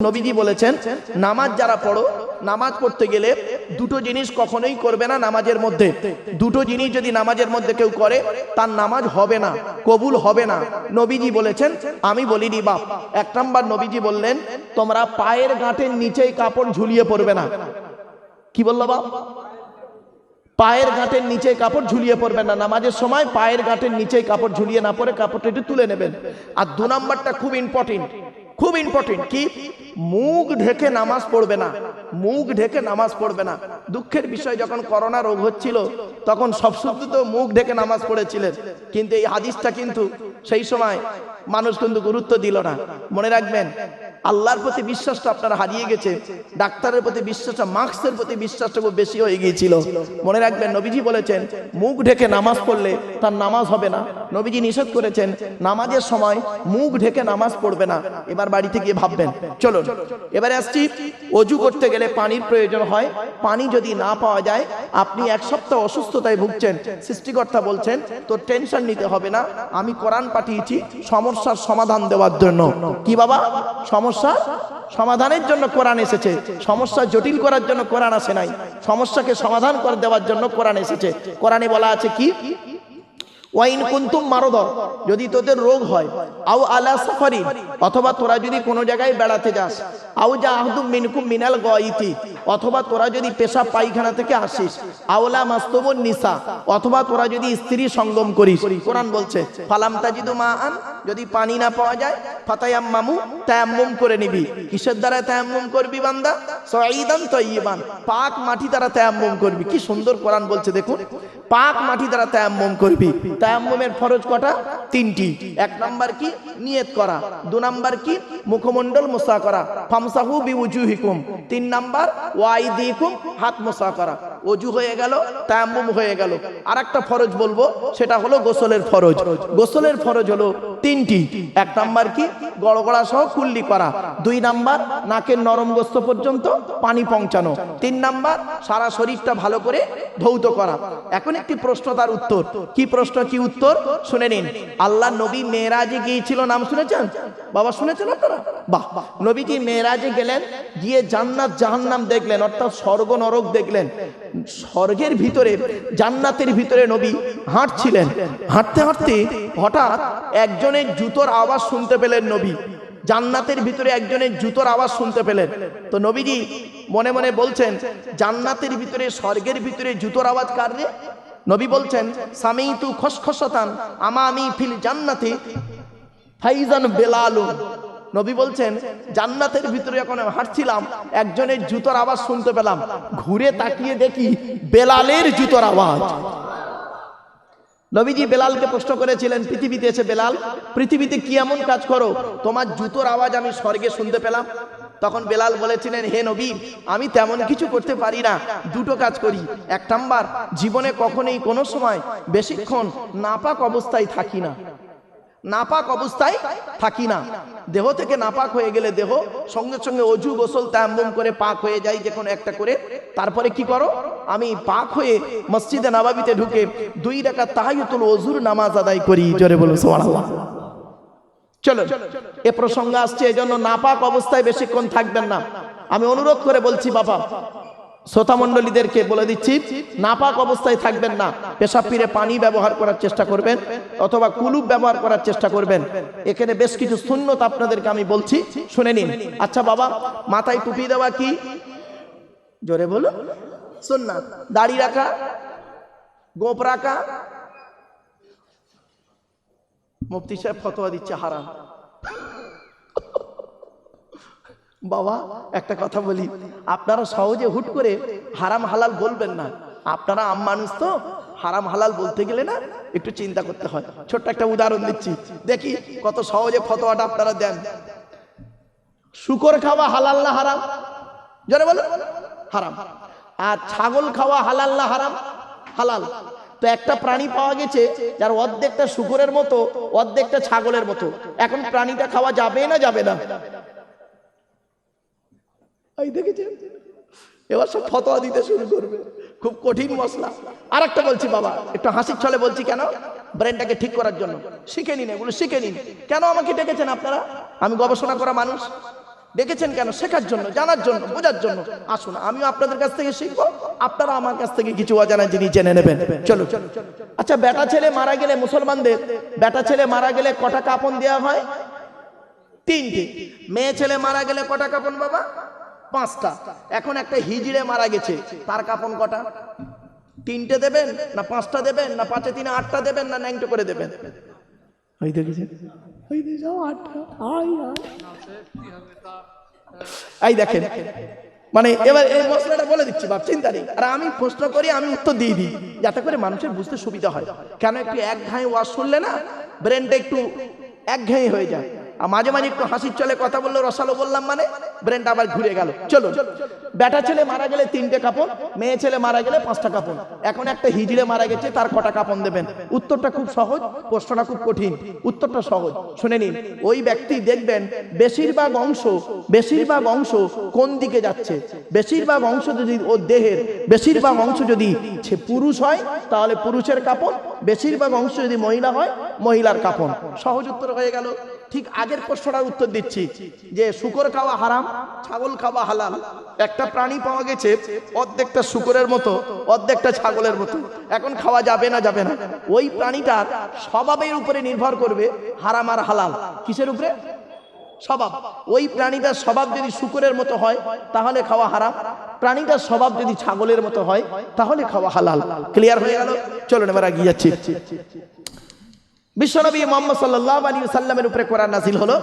নবীজি বলেছেন, নামাজ যারা পড়ো, নামাজ পড়তে গেলে দুটো জিনিস কখনোই করবে না নামাজের মধ্যে। দুটো জিনিস যদি নামাজের মধ্যে কেউ করে, তার নামাজ হবে না, কবুল হবে না। নবীজি বলেছেন, আমি বলিনি, বাপ, এক নাম্বার নবীজি বললেন, তোমরা পায়ের গাঁটের নিচেই কাপড় ঝুলিয়ে পড়বে না। কি বলল বাপ? পায়ের গাঁটের নিচে কাপড় ঝুলিয়ে পড়বেন না। নামাজের সময় পায়ের গাঁটের নিচে কাপড় ঝুলিয়ে না পরে কাপড়টা একটু তুলে নেবেন। আর দু নাম্বারটা খুব ইম্পর্টেন্ট খুব ইম্পর্টেন্ট কি? মুখ ঢেকে নামাজ পড়বে না। মুখ ঢেকে নামাজ পড়বে না। দুঃখের বিষয় যখন করোনা রোগ হচ্ছিল, তখন সব শুদ্ধ তো মুখ ঢেকে নামাজ পড়েছিলেন। কিন্তু এই হাদিসটা কিন্তু সেই সময় মানুষ কিন্তু গুরুত্ব দিল না। মনে রাখবেন, আল্লাহর প্রতি বিশ্বাসটা আপনার হারিয়ে গেছে, ডাক্তারের প্রতি বিশ্বাসটা মার্কসের প্রতি বিশ্বাসটা খুব বেশি হয়ে গিয়েছিল। মনে রাখবেন, নবীজি বলেছেন, মুখ ঢেকে নামাজ পড়লে তার নামাজ হবে না। নবীজি নিষেধ করেছেন, নামাজের সময় মুখ ঢেকে নামাজ পড়বে না। এবার বাড়িতে গিয়ে ভাববেন, চলুন, এবারে আসছি, অজু করতে গেলে পানির প্রয়োজন হয়। পানি যদি না পাওয়া যায়, আপনি এক সপ্তাহ অসুস্থতায় ভুগছেন। সৃষ্টিকর্তা বলছেন তো টেনশন নিতে হবে না, আমি কোরআন পাঠিয়েছি, সমস্যার সমাধান দেওয়ার জন্য। কি বাবা? সমস্যা? সমাধানের জন্য কোরআন এসেছে। সমস্যা জটিল করার জন্য কোরআন আসে নাই। সমস্যাকে সমাধান করে দেওয়ার জন্য কোরআন এসেছে। কোরআনে বলা আছে কি? ওয়াইন কুন্তুম মারদ যদি তোদের রোগ হয়, আও আলা সাফারি অথবা তোরা যদি কোনো জায়গায় বেড়াতে যাস, আও যা আহদুম মিনকুম মিনাল গইতি অথবা তোরা যদি পেশা পায়খানা থেকে আসিস, আওলা মাস্তবন নিসা, অথবা তোরা যদি স্ত্রী সঙ্গম করিস, কোরআন বলছে, ফালাম তাজিদু মা আন যদি পানি না পাওয়া যায় ফাতায়াম মামু তায়াম্মুম করে নিবি। কিসের দ্বারা তায়াম্মুম করবি বান্দা? সঈদান তৈবান পাক মাটি দ্বারা তায়াম্মুম করবি। কি সুন্দর কোরআন বলছে দেখুন। পাক মাটি দ্বারা তায়াম্মুম করবি। তায়াম্মুমের ফরজ কটা? তিনটি। এক নাম্বার কি? নিয়ত করা। দু নাম্বার কি? মুখমণ্ডল মোসা করা। ফামসাহু বিউজুহিকুম। তিন নাম্বার, ওয়াইদিকুম, হাত মোসা করা। অজু হয়ে গেল, তায়াম্মুম হয়ে গেল। আর একটা ফরজ বলব, সেটা হলো গোসলের ফরজ। গোসলের ফরজ হলো তিনটি। এক নাম্বার কি? গড়গড়া সহ কুল্লি করা। দুই নাম্বার নাকের নরম গোস্ত পর্যন্ত পানি পৌঁছানো। তিন নাম্বার, সারা শরীরটা ভালো করে ধৌত করা। এখন একটি প্রশ্ন তার উত্তর। কি প্রশ্ন, কি উত্তর? শুনে নিন। আল্লাহ নবী মেয়েরাজে গিয়েছিল, নাম শুনেছেন? বাবা, শুনেছেন আপনারা? বাহ। নবীজি মেয়েরাজে গেলেন, গিয়ে জান্নাত জাহান্নাম দেখলেন, অর্থাৎ স্বর্গ নরক দেখলেন। স্বর্গের ভিতরে, জান্নাতের ভিতরে নবী হাঁটছিলেন। হাঁটতে হাঁটতে হঠাৎ একজনের জুতোর আওয়াজ শুনতে পেলেন নবী। জান্নাতের ভিতরে একজনের জুতোর আওয়াজ শুনতে পেলেন। তো নবীজি মনে মনে বলছেন, জান্নাতের ভিতরে, স্বর্গের ভিতরে জুতোর আওয়াজ কার রে? নবী বলছেন স্বামী তু খসখসতান আমা আমি ফিল জান্নাতে ফাইজান বেলালুন নবী বলছেন, জান্নাতের ভিতরে যখন হাঁটছিলাম, একজনের জুতোর আওয়াজ শুনতে পেলাম। ঘুরে তাকিয়ে দেখি বেলালের জুতোর আওয়াজ। নবীজি বেলালকে প্রশ্ন করেছিলেন, পৃথিবীতে এসে বেলাল, পৃথিবীতে কি এমন কাজ করো? তোমার জুতোর আওয়াজ আমি স্বর্গে শুনতে পেলাম। তখন বেলাল বলেছিলেন, হে নবী, আমি তেমন কিছু করতে পারি না। দুটো কাজ করি। এক নাম্বার, জীবনে কখনোই কোনো সময় বেশিক্ষণ নাপাক অবস্থায় থাকি না। নাপাক অবস্থায় থাকি না। দেহ থেকে নাপাক হয়ে গেলে দেহ সঙ্গে সঙ্গে অজু গোসল তায়াম্মুম করে পাক হয়ে যায় যে কোনো একটা করে। তারপরে কি করো? আমি পাক হয়ে মসজিদে নাবাবিতে ঢুকে দুই টাকা তাহাইতুল অজুর নামাজ আদায় করি। জোরে বলো, সুবহানাল্লাহ। চলো এ প্রসঙ্গ আসছে এজন্য নাপাক অবস্থায় বেশিক্ষণ থাকবেন না। আমি অনুরোধ করে বলছি, বাবা, শ্রোতা মণ্ডলীদেরকে বলে দিচ্ছি, নাপাক অবস্থায় থাকবেন না। পেশাব ফিরে পানি ব্যবহার করার চেষ্টা করবেন, অথবা কুলুপ ব্যবহার করার চেষ্টা করবেন। এখানে বেশ কিছু শূন্যত আপনাদেরকে আমি বলছি, শুনে নিন। আচ্ছা বাবা, মাথায় টুপি দেওয়া কি? জোরে বলুন। শুন না দাড়ি রাখা, গোপ রাখা মুফতি সাহেব ফতোয়া দিচ্ছে, হারাম। বাবা, একটা কথা বলি। আপনারা সহজে হুট করে হারাম হালাল বলবেন না। আপনারা আম মানুষ তো, হারাম হালাল বলতে গেলে না একটু চিন্তা করতে হয়। ছোট্ট একটা উদাহরণ দিচ্ছি। দেখি কত সহজে ফতোয়াটা আপনারা দেন। শুকর খাওয়া হালাল না হারাম? জোরে বলো হারাম। আর ছাগল খাওয়া হালাল না হারাম? হালাল। তো একটা প্রাণী পাওয়া গেছে যার অর্ধেকটা শুকরের মতো, অর্ধেকটা ছাগলের মতো। এখন প্রাণীটা খাওয়া যাবে না যাবে না? এই এবার সব ফতোয়া দিতে শুরু করবে। খুব কঠিন মশলা। আর একটা বলছি বাবা, একটু হাসির ছলে বলছি কেন? ব্রেনটাকে ঠিক করার জন্য। শিখে নিন এগুলো, শিখে নিন। কেন আমাকে ডেকেছেন আপনারা? আমি গবেষণা করা মানুষ। ডেকেছেন কেন? শেখার জন্য, জানার জন্য, বোঝার জন্য। আসুন, আমিও আপনাদের কাছ থেকে শিখব। আপনারা আমার কাছ থেকে কিছু অজানা জিনিস জেনে নেবেন। চলো আচ্ছা বেটা ছেলে মারা গেলে মুসলমানদের, বেটা ছেলে মারা গেলে কটা কাপন দেওয়া হয়? তিনটে। মেয়ে ছেলে মারা গেলে কটা কাপন বাবা? পাঁচটা। এখন একটা হিজড়ে মারা গেছে, তার কাপন কটা? তিনটে দেবেন না পাঁচটা দেবেন না পাঁচে তিনে আটটা দেবেন না ন্যাংটো করে দেবেন? দেখেছেন? ওই দেখেন মানে এবার এই মশলাটা বলে দিচ্ছি, বাপ, চিন্তা নেই। আর আমি প্রশ্ন করি, আমি উত্তর দিয়ে দিই, যাতে করে মানুষের বুঝতে সুবিধা হয়। কেন একটু এক ঘায়ে ওয়াশ শুনলে না ব্রেনটা একটু এক ঘায়ে হয়ে যায়? আর মাঝে মাঝে একটু হাসির চলে কথা বলল, রসালো বললাম মানে ব্রেনটা আবার ঘুরে গেল। চলো বেটা ছেলে মারা গেলে তিনটে কাপড়, মেয়ে ছেলে মারা গেলে পাঁচটা কাপড়। এখন একটা হিজড়ে মারা গেছে, তার কটা কাপড় দেবেন? উত্তরটা খুব সহজ, প্রশ্নটা খুব কঠিন। উত্তরটা সহজ, শুনে নিন। ওই ব্যক্তি দেখবেন, বেশিরভাগ অংশ বেশিরভাগ অংশ কোন দিকে যাচ্ছে? বেশিরভাগ অংশ যদি ওর দেহের, বেশিরভাগ অংশ যদি সে পুরুষ হয়, তাহলে পুরুষের কাপড়, বেশিরভাগ অংশ যদি মহিলা হয়, মহিলার কাপড়। সহজ উত্তর হয়ে গেল। ঠিক আগের প্রশ্নটার উত্তর দিচ্ছি, যে শুকর খাওয়া হারাম, ছাগল খাওয়া হালাল। একটা প্রাণী পাওয়া গেছে, অর্ধেকটা শুকরের মতো, অর্ধেকটা ছাগলের মতো। এখন খাওয়া যাবে না যাবে না। ওই প্রাণীটার স্বভাবের উপরে নির্ভর করবে হারাম আর হালাল। কিসের উপরে? স্বভাব। ওই প্রাণীটার স্বভাব যদি শুকরের মতো হয়, তাহলে খাওয়া হারাম। প্রাণীটার স্বভাব যদি ছাগলের মতো হয়, তাহলে খাওয়া হালাল। ক্লিয়ার হয়ে গেল? চলুন এবার এগিয়ে যাচ্ছি। বিশ্বনবী মোহাম্মদ সাল্লাহ আলী সাল্লামের উপরে কোরআন নাজিল হলো।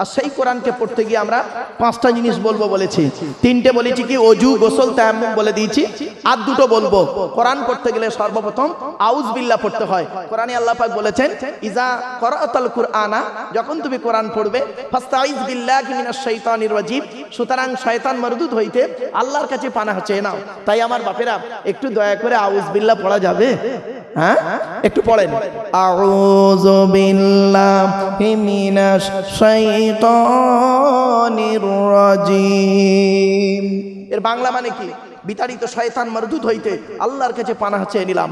আর সেই কোরআনকে পড়তে গিয়ে আমরা পাঁচটা জিনিস বলব বলেছি। তিনটে বলেছি কি, অজু, গোসল, তায়াম্মুম বলে দিয়েছি। আর দুটো বলব। কোরআন পড়তে গেলে সর্বপ্রথম আউজ বিল্লাহ পড়তে হয়। কোরআনে আল্লাহ পাক বলেছেন ইজা করাতাল কুরআনা যখন তুমি কোরআন পড়বে ফাস্তাইজ বিল্লাহি মিনাশ শাইতানির রাজিম সুতরাং শয়তান মরদুদ হইতে আল্লাহর কাছে পানা চেয়ে নাও। তাই আমার বাপেরা, একটু দয়া করে আউজ বিল্লাহ পড়া যাবে। হ্যাঁ? একটু পড়েন। আউযু বিল্লাহি মিনাশ শাইতানির রাজিম। এর বাংলা মানে কি? বিতাড়িত শয়তান মারদুদ হইতে আল্লাহর কাছে পানাহ চেয়ে নিলাম।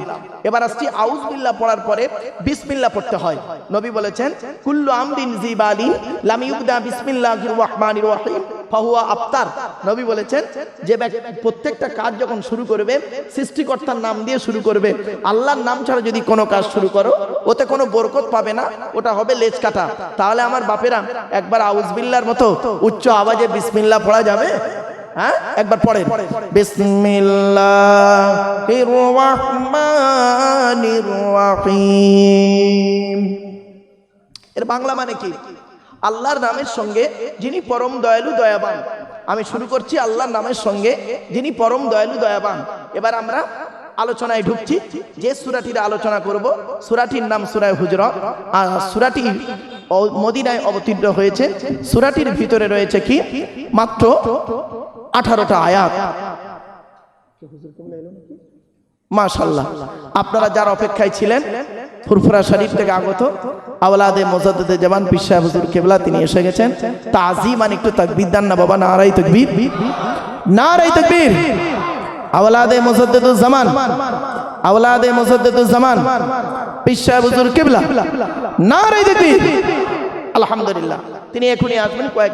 এবার আসছি আউজ বিল্লাহ পড়ার পরে বিসমিল্লাহ পড়তে হয়। নবী বলেছেন কুল্লু আমরিন জিবালি লাম ইউবদা বিসমিল্লাহির রহমানির রহিম। ফাহুয়া আফতার, নবী বলেছেন যে প্রত্যেকটা কাজ যখন শুরু করবে, সৃষ্টিকর্তার নাম দিয়ে শুরু করবে। আল্লাহর নাম ছাড়া যদি কোনো কাজ শুরু করো, ওতে কোনো বরকত পাবে না, ওটা হবে লেজ কাটা। তাহলে আমার বাপেরা, একবার আউজবিল্লার মতো উচ্চ আওয়াজে বিসমিল্লা পড়া যাবে? হ্যাঁ? একবার পড়েন। বিসমিল্লাহির রহমানির রহিম। এর বাংলা মানে কি? আল্লাহর নামের সঙ্গে যিনি পরম দয়ালু দয়াবান। আমি শুরু করছি আল্লাহর নামের সঙ্গে যিনি পরম দয়ালু দয়াবান। এবার আমরা আলোচনায় ঢুকছি, যে সুরাটির আলোচনা করব, সুরাটির নাম সুরায় হুজরত আর সুরাটি মদিনায় অবতীর্ণ হয়েছে। সুরাটির ভিতরে রয়েছে কি? মাত্র আঠারোটা আয়াত। মাশাল্লাহ আপনারা যার অপেক্ষায় ছিলেন ফুরফুরা শরীফ থেকে আগত আওলাদে মোজাদ্দে জামান পিসা হুজুর কেবলা তিনি এসে গেছেন। তাজিমান একটু তাকবীর দেন না বাবা, নারাই তাকবীর। নারাই তাকবীর। আওলাদে মোজাদ্দেদুজ জামান, আওলাদে মোজাদ্দেদুজ জামান পিসা হুজুর কেবলা। নারাই তাকবীর। আলহামদুলিল্লাহ। তিনি এখনই আসবেন, কয়েক,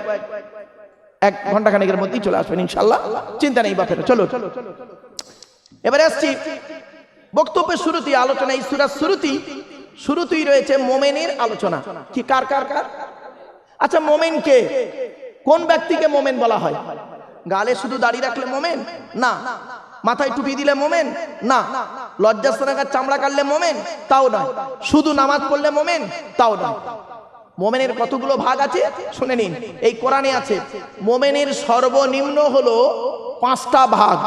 এক ঘণ্টা খানেকের মধ্যেই চলে আসবেন ইনশাল্লাহ চিন্তা নেই বাপের চলো এবারে আসছি। বক্তব্যের শুরুতেই আলোচনা এই সুরার শুরুতেই শুরুতেই রয়েছে মোমেনের আলোচনা। কি, কার কার কার? আচ্ছা মোমেনকে কোন ব্যক্তিকে মোমেন বলা হয়? গালে শুধু দাড়ি রাখলে মোমেন? না। মাথায় টুপি দিলে মোমেন? না। লজ্জাস্থানাকার চামড়া কাটলে মোমেন? তাও নয়। শুধু নামাজ পড়লে মোমেন? তাও নয়। মোমেনের কতগুলো ভাগ আছে? শুনে নিন। এই কোরআনে আছে, মোমেনের সর্বনিম্ন হলো পাঁচটা ভাগ,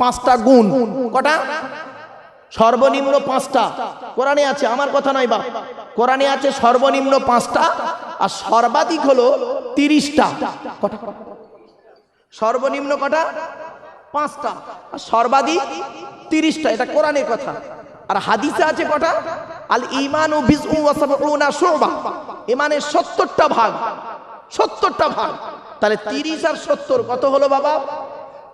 পাঁচটা গুণ। কটা? সর্বনিম্ন পাঁচটা। কোরআনে আছে, আমার কথা নয় বাপ। কোরআনে আছে সর্বনিম্ন পাঁচটা, আর সর্বাধিক হলো তিরিশটা। কটা? সর্বনিম্ন কটা? পাঁচটা। আর সর্বাধিক তিরিশটা, এটা কোরআনের কথা। আর হাদিসে আছে কটা? আল ইমান ও বিজ শুবা। ইমানের সত্তরটা ভাগ। সত্তরটা ভাগ। তাহলে তিরিশ আর সত্তর কত হলো বাবা?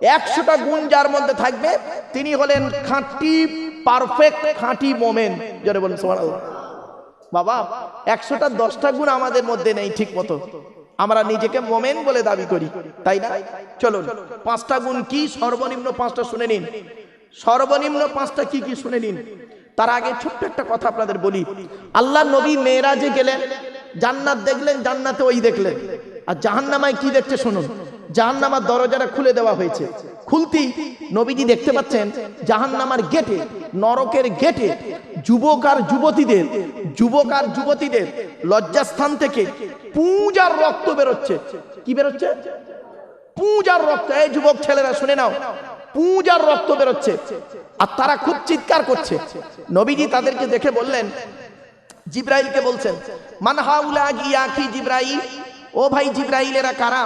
একশোটা গুণ যার মধ্যে থাকবে, তিনি হলেন খাঁটি পারফেক্ট খাঁটি মোমেন। জোরে বলুন বাবা, একশোটা দশটা গুণ আমাদের মধ্যে নেই ঠিক মতো। আমরা নিজেকে মোমেন বলে দাবি করি, তাই না? চলুন, পাঁচটা গুণ কি? সর্বনিম্ন পাঁচটা শুনে নিন। সর্বনিম্ন পাঁচটা কি কি শুনে নিন? তার আগে ছোট্ট একটা কথা আপনাদের বলি। আল্লাহ নবী মেয়েরাজে গেলেন, জান্নাত দেখলেন, জান্নাতে ওই দেখলেন। আর জাহান্নামায় কি দেখতে শুনুন? জাহান্নামার দরজাটা খুলে দেওয়া হয়েছে। খুলতেই নবীজি দেখতে পাচ্ছেন, জাহান্নামার গেটে, নরকের গেটে যুবক আর যুবতীদের, যুবক আর যুবতীদের লজ্জাস্থান থেকে পূজার রক্ত বেরোচ্ছে। কি বেরোচ্ছে? পূজার রক্ত। এই যুবক ছেলেরা, শুনে নাও। পূজার রক্ত বেরোচ্ছে। আর তারা খুব চিৎকার করছে। নবীজি তাদেরকে দেখে বললেন, জিব্রাইলকে বলছেন, মান হাউলা গিয়া কি জিব্রাইল? ও ভাই জিব্রাইলেরা কারা?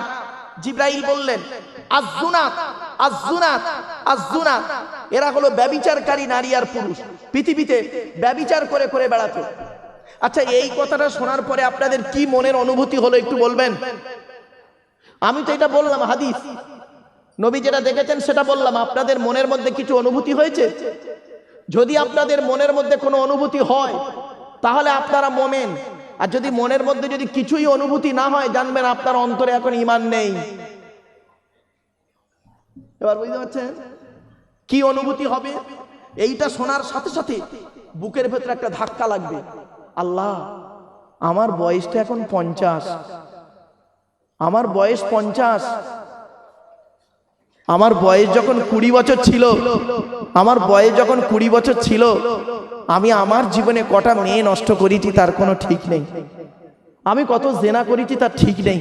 জিব্রাইল বললেন আজুনাত আজুনাত আজুনাত এরা হলো ব্যবিচারকারী নারী আর পুরুষ। পৃথিবীতে ব্যবিচার করে করে বেড়াতো। আচ্ছা এই কথাটা শোনার পরে আপনাদের কি মনের অনুভূতি হলো একটু বলবেন? আমি তো এটা বললাম, হাদিস। নবী যেটা দেখেছেন সেটা বললাম। আপনাদের মনের মধ্যে কিছু অনুভূতি হয়েছে? যদি আপনাদের মনের মধ্যে কোনো অনুভূতি হয়, তাহলে আপনারা মোমেন। আর যদি মনের মধ্যে যদি কিছুই অনুভূতি না হয়, জানবেন আপনার অন্তরে এখন ইমান নেই। এবার বুঝতে পারছেন? কি অনুভূতি হবে? এইটা শোনার সাথে সাথে বুকের ভেতরে একটা ধাক্কা লাগবে। আল্লাহ, আমার বয়সটা এখন পঞ্চাশ। আমার বয়স পঞ্চাশ। আমার বয়স যখন কুড়ি বছর ছিল, আমার বয়স যখন কুড়ি বছর ছিল, আমি আমার জীবনে কটা মেয়ে নষ্ট করেছি তার কোনো ঠিক নেই। আমি কত জেনা করেছি, তার ঠিক নেই।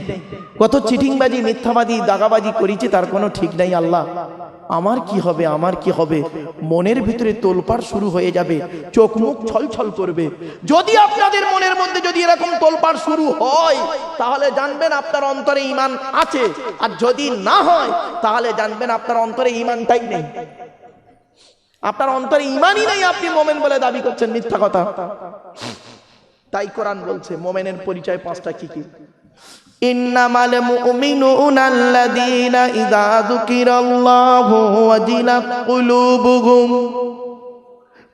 কত চিটিংবাজি মিথ্যাবাদী দাগাবাজি করেছি, তার কোনো ঠিক নেই আল্লাহ। আমার কি হবে, আমার কি হবে? মনের ভিতরে তোলপাড় শুরু হয়ে যাবে, চোখ মুখ ছলছল করবে। যদি আপনাদের মনের মধ্যে যদি এরকম তোলপাড় শুরু হয়, তাহলে জানবেন আপনার অন্তরে ইমান আছে। আর যদি না হয়, তাহলে জানবেন আপনার অন্তরে ইমানটাই নেই। আপনার অন্তরে ইমানই নেই, আপনি মোমেন বলে দাবি করছেন মিথ্যা কথা। তাই কোরআন বলছে, মোমেনের পরিচয় পাঁচটা কি কি? ইন্নামাল মুমিনুনা আল্লাযীনা ইযা যুকিরাল্লাহু ওয়াজিলাত কুলুবুহুম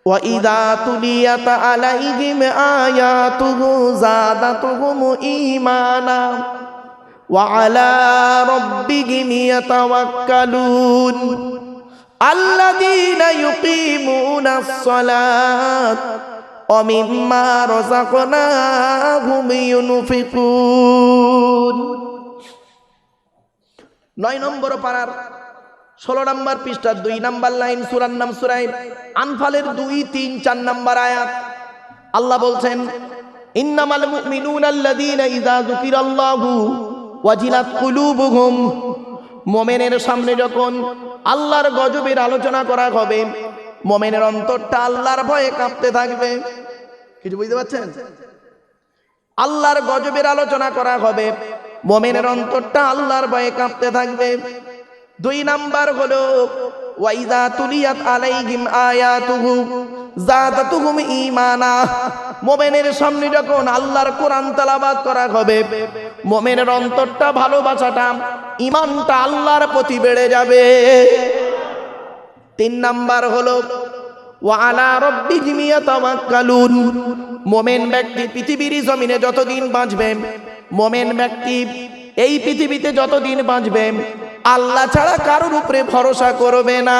ওয়া ইযা তুলিয়াত আলাইহিম আয়াতুহু যাদাতুহুম ঈমানা ওয়া আলা রাব্বিহিম ইয়াতাওয়াক্কালুন। আল্লাযীনা ইউকিমুনাস সালাত। অমিম্মা নয় নম্বর পাড়ার ষোলো নম্বর পৃষ্ঠার দুই নম্বর লাইন, সুরার নাম সুরাই আনফালের দুই, তিন, চার নম্বর আয়াত। আল্লাহ বলছেন, ইন্নামাল সামনে যখন আল্লাহর গজবের আলোচনা করা হবে মোমেনের অন্তরটা আল্লাহর ভয়ে কাঁপতে থাকবে। কিছু বুঝতে পারছেন? আল্লাহর গজবের আলোচনা করা হবে, মোমেনের অন্তরটা আল্লাহর ভয়ে কাঁপতে থাকবে। দুই নাম্বার হলো মোমেনের সামনে যখন আল্লাহর কোরআন তেলাওয়াত করা হবে, মোমেনের অন্তরটা ভালোবাসাটা ইমানটা আল্লাহর প্রতি বেড়ে যাবে। তিন নাম্বার হলো ওয়ালা রব্বিহিম ইয়াতাওয়াক্কালুন। মোমেন ব্যক্তি পৃথিবীর জমিনে যতদিন বাঁচবে, মোমেন ব্যক্তি এই পৃথিবীতে যতদিন বাঁচবে, আল্লাহ ছাড়া কারোর উপরে ভরসা করবে না।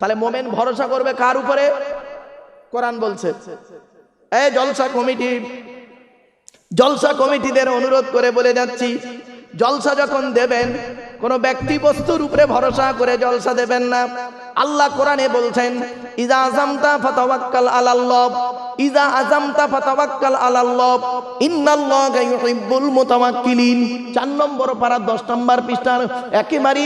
তাহলে মোমেন ভরসা করবে কার উপরে? কোরআন বলছে, এই জলসা কমিটি, জলসা কমিটিদের অনুরোধ করে বলে যাচ্ছি জলসা যখন দেবেন, কোন ব্যক্তি বস্তুর উপরে ভরসা করে জলসা দেবেন না। আল্লাহ কোরআনে বলছেন, ইজা আজামতা ফাতাওয়াক্কাল আলাল্লাহ ইজা আজামতা ফাতাওয়াক্কাল আলাল্লাহ ইন্নাল্লাহা ইউহিব্বুল মুতাওয়াক্কিলিন। চার নম্বর পারা দশ নম্বর পৃষ্ঠার একেবারে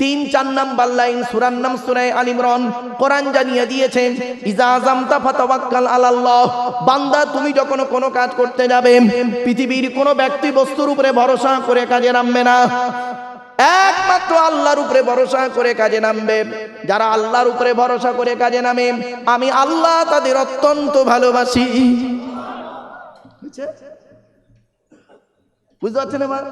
তিন, চার নাম্বার লাইন, সুরার নাম সুরায় আল ইমরান। কোরআন জানিয়ে দিয়েছেন ইজা আজামতা ফাতাওয়াক্কাল আলাল্লাহ। বান্দা, তুমি যখন কোনো কাজ করতে যাবে, পৃথিবীর কোনো ব্যক্তি বস্তুর উপরে ভরসা করে কাজে নামবে না। একমাত্র আল্লাহর উপরে ভরসা করে কাজে নামবে। যারা আল্লাহর উপরে ভরসা করে কাজে নামে, আমি আল্লাহ তাদের অত্যন্ত ভালোবাসি। বুঝতে পারছেন এবার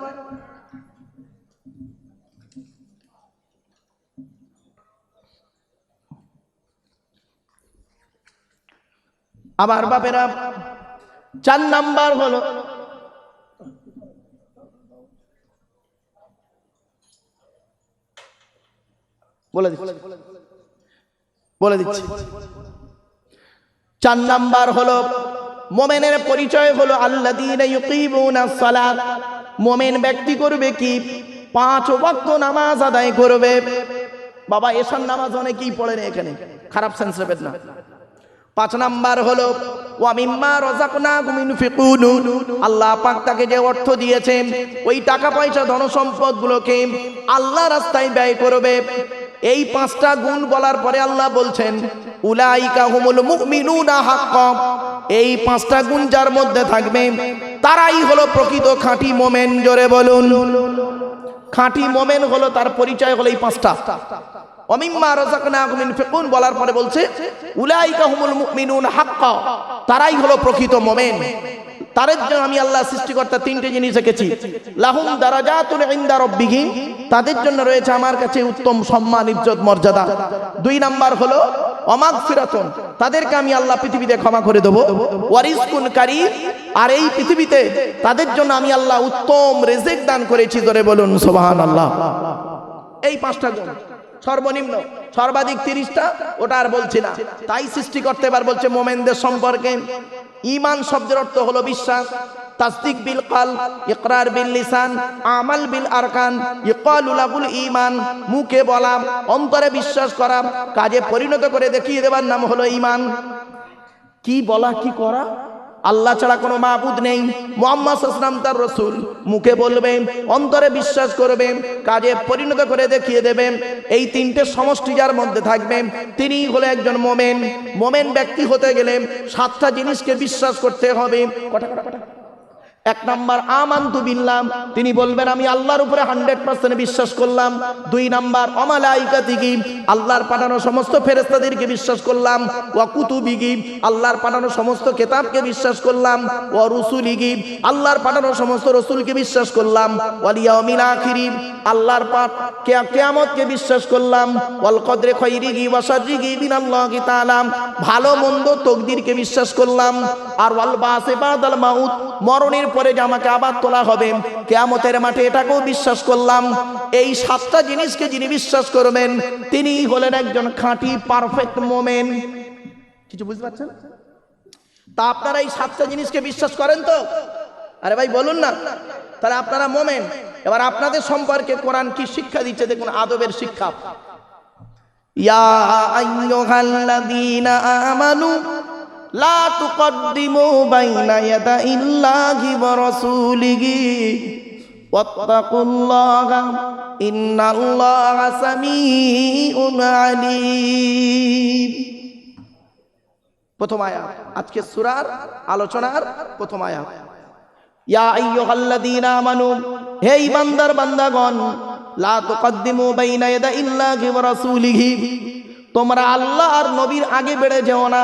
আমার বাপেরা চার নাম্বার হলো বলে দিচ্ছি বলে দিচ্ছি। চার নাম্বার হলো মোমেনের পরিচয় হলো আল্লাহ সালাত। মোমেন ব্যক্তি করবে কি? পাঁচ ওয়াক্ত নামাজ আদায় করবে। বাবা এসান নামাজ অনেকেই পড়ে না এখানে। খারাপ সেন্স না। পাঁচ নাম্বার হলো আল্লাহ পাক তাকে যে অর্থ দিয়েছেন, ওই টাকা পয়সা ধন সম্পদ গুলোকে আল্লাহ রাস্তায় ব্যয় করবে। এই পাঁচটা গুণ বলার পরে আল্লাহ বলছেন এই পাঁচটা গুণ যার মধ্যে থাকবে, তারাই হলো প্রকৃত খাঁটি মোমেন, জোরে বলুন। খাঁটি মোমেন হলো, তার পরিচয় হলো এই পাঁচটা। বলার পরে বলছে তারাই প্রকৃত তাদের জন্য আমি আল্লাহ সৃষ্টিকর্তা তিনটে জিনিস তাদের জন্য রয়েছে আমার কাছে উত্তম সম্মান, ইজ্জত, মর্যাদা। দুই নাম্বার হলো, অমাগফিরাতুন, তাদেরকে আমি আল্লাহ পৃথিবীতে ক্ষমা করে দেবো। কারীম, আর এই পৃথিবীতে তাদের জন্য আমি আল্লাহ উত্তম রেজেক দান করেছি ধরে বলুন, সুবহানাল্লাহ। এই পাঁচটা সর্বনিম্ন, সর্বাধিক তিরিশটা, ওটা আর বলছি না। তাই সৃষ্টি করতে এবার বলছে মোমেনদের সম্পর্কে। ইমান শব্দের অর্থ হলো বিশ্বাস। তাসদিক বিল কাল, ইকরার বিল লিসান, আমাল বিল আরকান, ইকালু লাহুল ঈমান, মুখে বলা, অন্তরে বিশ্বাস করা, কাজে পরিণত করে দেখিয়ে দেবার নাম হলো ইমান কি বলা, কি করা? আল্লাহ ছাড়া কোনো মাহবুদ নেই। মোহাম্মদ আসলাম তার রসুল মুখে বলবেন অন্তরে বিশ্বাস করবেন কাজে পরিণত করে দেখিয়ে দেবেন এই তিনটে সমষ্টি যার মধ্যে থাকবেন তিনি হলো একজন মোমেন। মোমেন ব্যক্তি হতে গেলে সাতটা জিনিসকে বিশ্বাস করতে হবে। কটা কটা কটা এক নাম্বার, আমান্তু বিল্লাম তিনি বলবেন, আমি আল্লাহর উপরে হান্ড্রেড পার্সেন্ট বিশ্বাস করলাম। দুই নাম্বার অমালাইকা দিগি আল্লাহর পাঠানো সমস্ত ফেরেস্তাদেরকে বিশ্বাস করলাম। ওয়া কুতুবিগি আল্লাহর পাঠানো সমস্ত কেতাবকে বিশ্বাস করলাম। ও রসুলিগি আল্লাহর পাঠানো সমস্ত রসুলকে বিশ্বাস করলাম। ওয়ালিয়াউমিল আখিরি, আল্লাহর পাক কিয়ামতকে বিশ্বাস করলাম। ওয়াল কদরে খৈরিগি ওয়া শাররিগি বিনাল্লাহি তাআলা, ভালো মন্দ তকদিরকে বিশ্বাস করলাম। আর ওয়াল বাসে বাদাল মাউত, মরণের পরে যে আমাকে আবার তোলা হবে, কেয়ামতের মাঠে এটাকেও বিশ্বাস করলাম। এই সাতটা জিনিসকে যিনি বিশ্বাস করবেন তিনি হলেন একজন খাঁটি পারফেক্ট মোমেন। কিছু বুঝতে পারছেন? তা আপনারা এই সাতটা জিনিসকে বিশ্বাস করেন তো? আরে ভাই, বলুন না। তাহলে আপনারা মোমেন। এবার আপনাদের সম্পর্কে কোরআন কি শিক্ষা দিচ্ছে? দেখুন, আদবের শিক্ষা। ইয়া আইয়ুহাল্লাযীনা আমানু লা তুকদ্দিমু বাইনা ইয়াদাইল্লাহি ওয়া রাসূলিহি। ওয়াত্তাকুল্লাহা, ইন্নাল্লাহা সামিউন আলীম। প্রথম আয়াত। আজকে সূরার আলোচনার প্রথম আয়াত। ইয়া আইয়ুহাল্লাযীনা আমানু, হে ইমানদার বান্দাগণ, লা তুকদ্দিমু বাইনা ইয়াদাইল্লাহি ওয়া রাসূলিহি। তোমরা আল্লাহ আর নবীর আগে বেড়ে যেও না।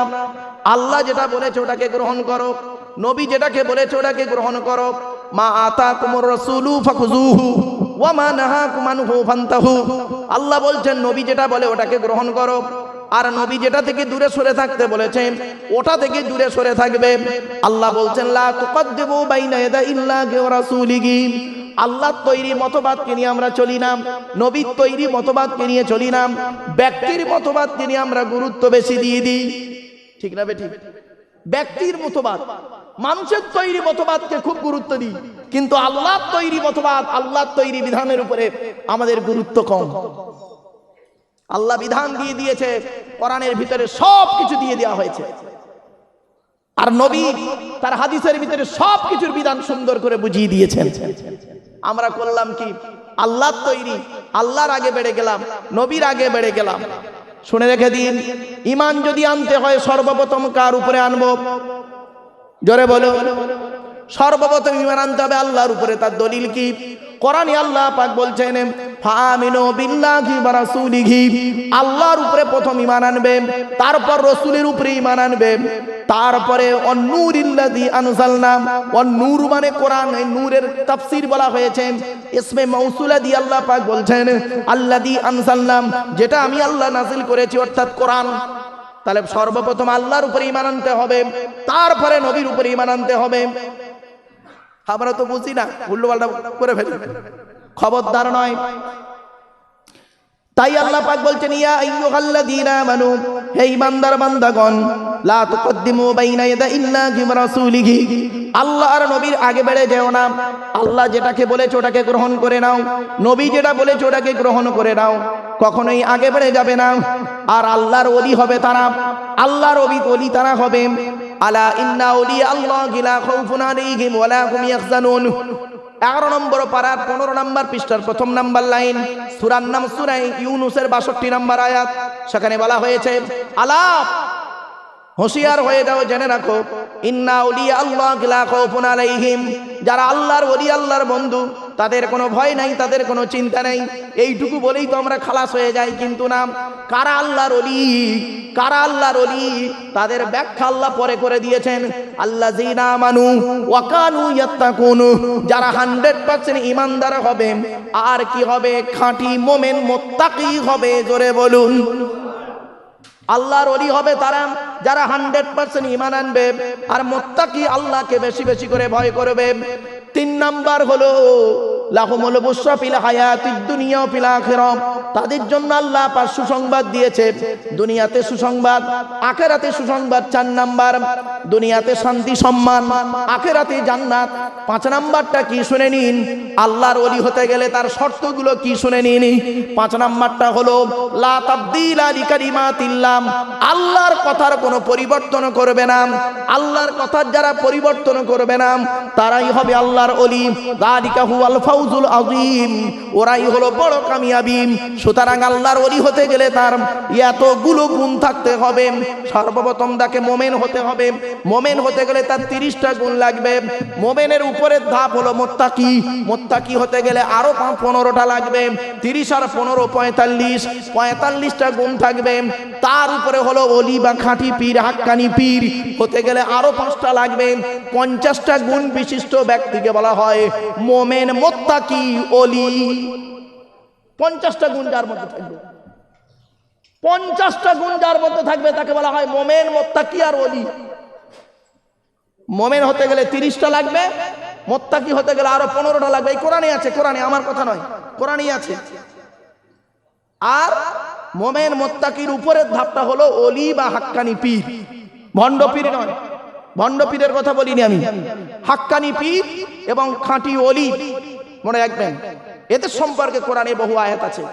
আল্লাহ যেটা বলেছে ওটাকে গ্রহণ করো। নবী যেটাকে বলেছে ওটাকে গ্রহণ করো। মা আতা কুমর রসুলু ফাকুজুহু ওয়া মা নাহাকুম আনহু ফান্তাহু। আল্লাহ বলছেন, নবী যেটা বলে ওটাকে গ্রহণ করো। আর নবী যেটা থেকে দূরে সরে থাকতে বলেছেন, ওটা থেকে দূরে সরে থাকবে। আল্লাহ বলছেন রাসূলিহি। আল্লাহর তৈরি মতবাদকে নিয়ে আমরা চলি না। নবীর তৈরি মতবাদকে নিয়ে চলি না। ব্যক্তির মতবাদকে নিয়ে আমরা গুরুত্ব বেশি দিয়ে দিই। ঠিক না ঠিক? ব্যক্তির মতবাদ। মানুষের তৈরি মতবাদকে খুব গুরুত্ব দিই। কিন্তু আল্লাহর তৈরি মতবাদ, আল্লাহর তৈরি বিধানের উপরে আমাদের গুরুত্ব কম। আল্লাহ বিধান দিয়ে দিয়েছে, কোরআনের ভিতরে সব কিছু দিয়ে দেওয়া হয়েছে। আর নবী তার হাদিসের ভিতরে সব কিছুর বিধান সুন্দর করে বুঝিয়ে দিয়েছেন। আমরা করলাম কি? আল্লাহর তৈরি, আল্লাহর আগে বেড়ে গেলাম, নবীর আগে বেড়ে গেলাম। শুনে রেখে দিন। ইমান যদি আনতে হয় সর্বপ্রথম কার উপরে আনব? জোরে বলো। সর্বপ্রথম ইমান আনতে হবে আল্লাহর উপরে। তার দলিল কি? কোরআনে আল্লাহ পাক বলছেন ফামিনু বিল্লাহি ওয়া রাসূলিহি। আল্লাহর উপরে প্রথম ঈমান আনবে, তারপর রাসূলের উপরে ঈমান আনবে। তারপরে, অন্নুরিল্লাযী আনজালনা। অন্নূর মানে কোরআন, এই নূরের তাফসীর বলা হয়েছে। ইসমে মাউসুলা দিয়ে আল্লাহ পাক বলছেন, আল্লাযী আনজালনা। যেটা আমি আল্লাহ নাযিল করেছি, অর্থাৎ কোরআন। তাহলে সর্বপ্রথম আল্লাহর উপরে ঈমান আনতে হবে, তারপরে নবীর উপরে ঈমান আনতে হবে। আমরা তো বুঝি না উল্টো পাল্টা করে ফেলি। খবরদার নয়। তাই আল্লাহ পাক বলছেন, ইয়া আইয়ুহাল্লাযীনা আমানু, হে ঈমানদার বান্দাগণ, লা তুকদ্দিমু বাইনা ইয়াদা ইল্লাহি ওয়া রাসূলিহি। আল্লাহ আর নবীর আগে বেড়ে যেও না। আল্লাহ যেটাকে বলেছে ওটাকে গ্রহণ করে নাও। নবী যেটা বলেছে ওটাকে গ্রহণ করে নাও। কখনোই আগে বেড়ে যাবে না। আর আল্লাহর ওলি হবে তারা। আল্লাহর ওলি তারা হবে। আলা ইন্না ওলি আল্লাহ গিলা খাউফুন আলাইহিম ওয়া লা হুম ইয়াহজানুন। এগারো নম্বর পারার পনেরো নম্বর পৃষ্ঠার প্রথম নম্বর লাইন, সুরার নাম সুরাই ইউনুসের বাষট্টি নম্বর আয়াত। সেখানে বলা হয়েছে, আলাপ হুঁশিয়ার হয়ে যাও, জেনে রাখো। ইন্না উলিয়া আল্লাহ আলাইহিম। যারা আল্লাহর ওলি, আল্লাহর বন্ধু, তাদের কোনো ভয় নাই, তাদের কোনো চিন্তা নেই। এইটুকু বলেই তো আমরা খালাস হয়ে যাই, কিন্তু না, কারা আল্লাহর ওলি, কারা আল্লাহর ওলি, তাদের ব্যাখ্যা আল্লাহ পরে করে দিয়েছেন। আল্লাহ জিনা মানু ওয়াকানু ইয়াত্তাকুন। যারা হান্ড্রেড পার্সেন্ট ইমানদার হবে, আর কি হবে? খাঁটি মোমেন মোত্তাকি হবে, জোরে বলুন। আল্লাহর অলি হবে তারা। যারা হান্ড্রেড পার্সেন্ট ইমান আনবে আর মোত্তাকি আল্লাহকে বেশি বেশি করে ভয় করবে, তিন নাম্বার হলো লাহুমুল বুশরা ফিল হায়াতিদ দুনিয়া ফিল আখিরাহ তাদের জন্য আল্লাহ পাক সুসংবাদ দিয়েছে। দুনিয়াতে সুসংবাদ, আখিরাতে সুসংবাদ চার নাম্বার। দুনিয়াতে শান্তি, সম্মান, আখিরাতে জান্নাত। পাঁচ নাম্বারটা কি শুনে নিন? আল্লাহর ওলি হতে গেলে তার শর্তগুলো কি শুনে নিন? পাঁচ নাম্বারটা হলো, লা তাবদিলা লিকালিমাতিল্লাহ আল্লাহর কথার কোনো পরিবর্তন করবে না। আল্লাহর কথার যারা পরিবর্তন করবে না, তারাই হবে আল্লাহর অলি দালিকা হুয়াল ফাউজুল আযীম, ওরাই হলো বড় কামিয়াবি। সুতরাং আল্লাহর অলি হতে গেলে তার এতগুলো গুণ থাকতে হবে। সর্বপ্রথম তাকে মোমেন হতে হবে। মোমেন হতে গেলে তার তিরিশটা গুণ লাগবে। মোমেনের উপরের ধাপ হলো মোত্তাকি। মোত্তাকি হতে গেলে আরও পনেরোটা লাগবে। তিরিশ আর পনেরো, পঁয়তাল্লিশ। পঁয়তাল্লিশটা গুণ থাকবে। তার উপরে হলো অলি বা খাঁটি পীর, হাক্কানি পীর। হতে গেলে আরও পাঁচটা লাগবে। পঞ্চাশটা গুণ বিশিষ্ট ব্যক্তিকে বলা হয় মোমেন অলি? পঞ্চাশটা গুণ যার মধ্যে থাকবে। পঞ্চাশটা গুণ যার মধ্যে থাকবে, তাকে বলা হয় মোমেন আর অলি। মোমেন হতে গেলে তিরিশটা লাগবে, মোত্তাকি হতে গেলে আরও পনেরোটা লাগবে। এই কোরআনে আছে, কোরআনে, আমার কথা নয়, কোরআনই আছে। আর মোমেন, মোত্তাকির উপরের ধাপটা হলো অলি বা হাক্কানি পীর। ভণ্ড পীর নয়, ভণ্ড পীরের কথা বলিনি আমি। হাক্কানি পীর এবং খাঁটি অলি। মনে রাখবেন এদের সম্পর্কে কোরআনে বহু আয়াত আছে।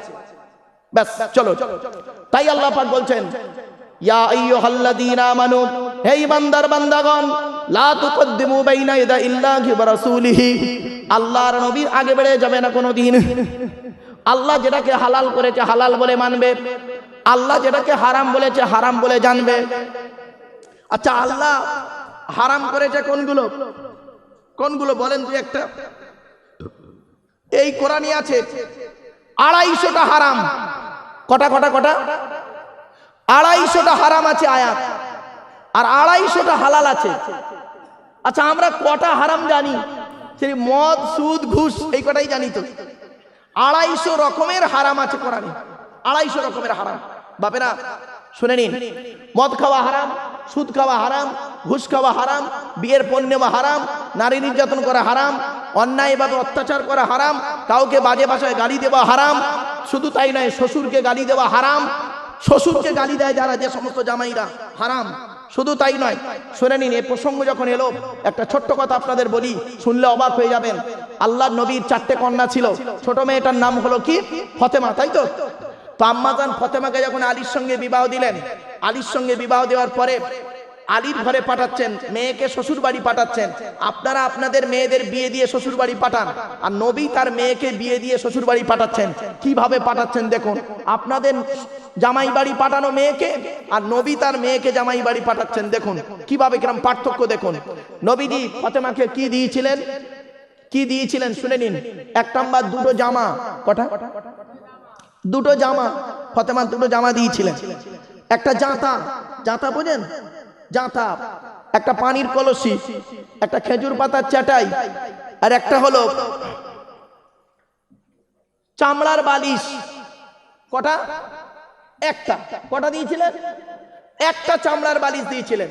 ব্যাস, চলো। তাই আল্লাহ পাক বলছেন, ইয়া আইয়ুহাল্লাযীনা আমানু হে ইমানদার বান্দাগণ, লা তুকদ্দিমু বাইনা ইয়াদা ইল্লাহি ওয়া রাসূলিহি। আল্লাহর নবীর আগে বেড়ে যাবে না কোনো দিন আল্লাহ যেটাকে হালাল করেছে হালাল বলে মানবে। আল্লাহ যেটাকে হারাম বলেছে হারাম বলে জানবে। আচ্ছা আল্লাহ হারাম করেছে কোনগুলো? কোনগুলো বলেন তুই একটা। এই কোরআনই আছে। আড়াইশোটা হারাম। কটা কটা কটা? আড়াইশোটা হারাম আছে আয়াত। আর আড়াইশোটা হালাল আছে। আচ্ছা আমরা কটা হারাম জানি? সেই মদ, সুদ, ঘুষ, এই কটাই জানি তো। আড়াইশো রকমের হারাম আছে কোরআনে। আড়াইশো রকমের হারাম। বাপেরা, শুনে নিন। মদ খাওয়া হারাম? সুদ খাওয়া হারাম, ঘুষ খাওয়া হারাম, বিয়ের পণ নেওয়া হারাম, নারী নির্যাতন করা হারাম, অন্যায়ভাবে অত্যাচার করা হারাম, কাউকে বাজে ভাষায় গালি দেওয়া হারাম, শুধু তাই নয়, শ্বশুরকে গালি দেওয়া হারাম, শ্বশুরকে গালি দেয় যারা যে সমস্ত জামাইরা, হারাম, শুধু তাই নয়, শুনে নিন, এ প্রসঙ্গ যখন এলো, একটা ছোট্ট কথা আপনাদের বলি, শুনলে অবাক হয়ে যাবেন আল্লাহ নবীর চারটে কন্যা ছিল, ছোট মেয়েটার নাম হলো কি? ফতেমা, তাই তো? তো আম্মাজান ফতেমাকে যখন আলীর সঙ্গে বিবাহ দিলেন, আলীর সঙ্গে বিবাহ দেওয়ার পরে আলীর ঘরে পাঠাচ্ছেন, মেয়েকে শ্বশুর বাড়ি পাঠাচ্ছেন। আপনারা আপনাদের মেয়েদের বিয়ে দিয়ে শ্বশুর বাড়ি পাঠান, আর নবী তার মেয়েকে বিয়ে দিয়ে শ্বশুর বাড়ি পাঠাচ্ছেন। কীভাবে পাঠাচ্ছেন দেখুন, আপনাদের জামাই বাড়ি পাঠানো মেয়েকে, আর নবী তার মেয়েকে জামাই বাড়ি পাঠাচ্ছেন। দেখুন, কীভাবে কিরম পার্থক্য দেখুন। নবীজি ফতেমাকে কি দিয়েছিলেন? কি দিয়েছিলেন? শুনে নিন। এক নাম্বার, দুটো জামা। কটা? দুটো জামা ফতেমা দুটো জামা দিয়েছিলেন। একটা জাঁতা জাঁতা বোঝেন? জাঁতা, একটা পানির কলসি, একটা খেজুর পাতার চাটাই, আর একটা হলো চামড়ার বালিশ। কটা? একটা। কটা দিয়েছিলেন? একটা চামড়ার বালিশ দিয়েছিলেন।